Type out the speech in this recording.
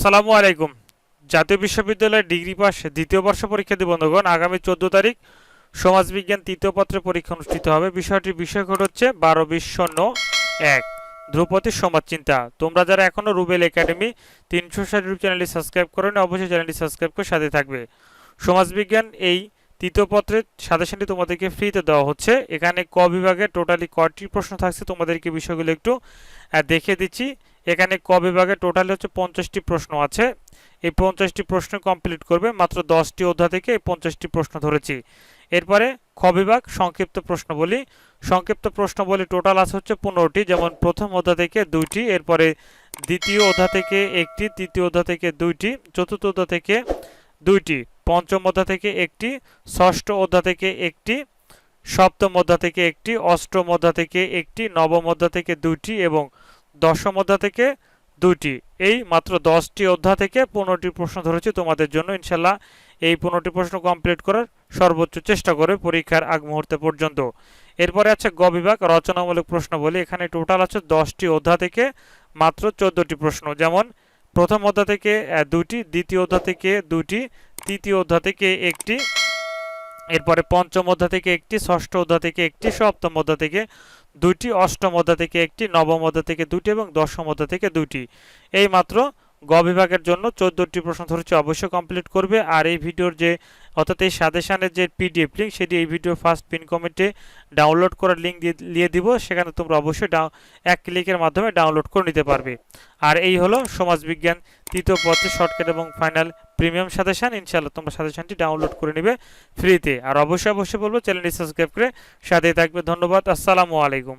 আসসালামু আলাইকুম। জাতীয় বিশ্ববিদ্যালয়ের ডিগ্রি পাস দ্বিতীয় বর্ষ পরীক্ষার্থী বন্ধুগণ, আগামী চোদ্দ তারিখ সমাজবিজ্ঞান তৃতীয় পত্রের পরীক্ষা অনুষ্ঠিত হবে। বিষয়টির বিষয়কোড হচ্ছে বারো বিশ শূন্য এক। ধ্রুপদী সমাজ চিন্তা তোমরা যারা এখনও রুবেল একাডেমি তিনশো ষাট ইউটিউব চ্যানেলটি সাবস্ক্রাইব করেন, অবশ্যই চ্যানেলটি সাবস্ক্রাইব করে সাথে থাকবে। সমাজবিজ্ঞান এই তৃতীয় পত্রের সাজেশনটি তোমাদেরকে ফ্রিতে দেওয়া হচ্ছে। এখানে ক বিভাগে টোটালি কটি প্রশ্ন থাকছে, তোমাদেরকে বিষয়গুলো একটু দেখিয়ে দিচ্ছি। এখানে ক বিভাগে টোটালি হচ্ছে পঞ্চাশটি প্রশ্ন আছে এই পঞ্চাশটি প্রশ্ন কমপ্লিট করবে মাত্র দশটি অধ্যায় থেকে এই পঞ্চাশটি প্রশ্ন ধরেছি এরপরে খ বিভাগ সংক্ষিপ্ত প্রশ্ন বলি সংক্ষিপ্ত প্রশ্ন বলি টোটাল আছে হচ্ছে পনেরোটি যেমন প্রথম অধ্যায় থেকে দুইটি এরপরে দ্বিতীয় অধ্যায় থেকে একটি তৃতীয় অধ্যায় থেকে দুইটি চতুর্থ অধ্যায় থেকে দুইটি পঞ্চম অধ্যায় থেকে একটি ষষ্ঠ অধ্যায় থেকে একটি সপ্তম অধ্যায় থেকে একটি অষ্টম অধ্যায় থেকে একটি নবম অধ্যায় থেকে দুইটি এবং দশম অধ্যায় থেকে দুইটি। এই মাত্র দশটি অধ্যায় থেকে পনেরোটি প্রশ্ন ধরেছি, তোমাদের জন্য ইনশাল্লাহ এই পনেরোটি প্রশ্ন কমপ্লিট করার সর্বোচ্চ চেষ্টা করে পরীক্ষার আগ মুহূর্তে পর্যন্ত। এরপরে আছে গ বিভাগ, রচনামূলক প্রশ্ন বলি। এখানে টোটাল আছে দশটি অধ্যায় থেকে মাত্র চোদ্দটি প্রশ্ন। যেমন, প্রথম অধ্যায় থেকে দুইটি, দ্বিতীয় অধ্যায় থেকে দুইটি, তৃতীয় অধ্যায় থেকে একটি এরপরে পঞ্চম অধ্যায় থেকে একটি, ষষ্ঠ অধ্যায় থেকে একটি, সপ্তম অধ্যায় থেকে দুইটি, অষ্টম অধ্যায় থেকে একটি, নবম অধ্যায় থেকে দুইটি এবং দশম অধ্যায় থেকে দুইটি। এই মাত্র গ বিভাগের জন্য চোদ্দোটি প্রশ্ন ধরেছি, অবশ্যই কমপ্লিট করবে। আর এই ভিডিওর যে, অর্থাৎ এই সাজেশানের যে পিডিএফ লিঙ্ক সেটি এই ভিডিও ফার্স্ট পিন কমেন্টে ডাউনলোড করার লিঙ্ক দিয়ে দিব। সেখানে তোমরা অবশ্যই এক ক্লিকের মাধ্যমে ডাউনলোড করে নিতে পারবে। আর এই হলো সমাজবিজ্ঞান তৃতীয় পত্রে শর্টকাট এবং ফাইনাল প্রিমিয়াম সাজেশান, ইনশাআল্লাহ তোমরা সাজেশানটি ডাউনলোড করে নিবে ফ্রিতে আর অবশ্যই অবশ্যই বলব চ্যানেলটি সাবস্ক্রাইব করে সাথে থাকবে। ধন্যবাদ, আসসালামু আলাইকুম।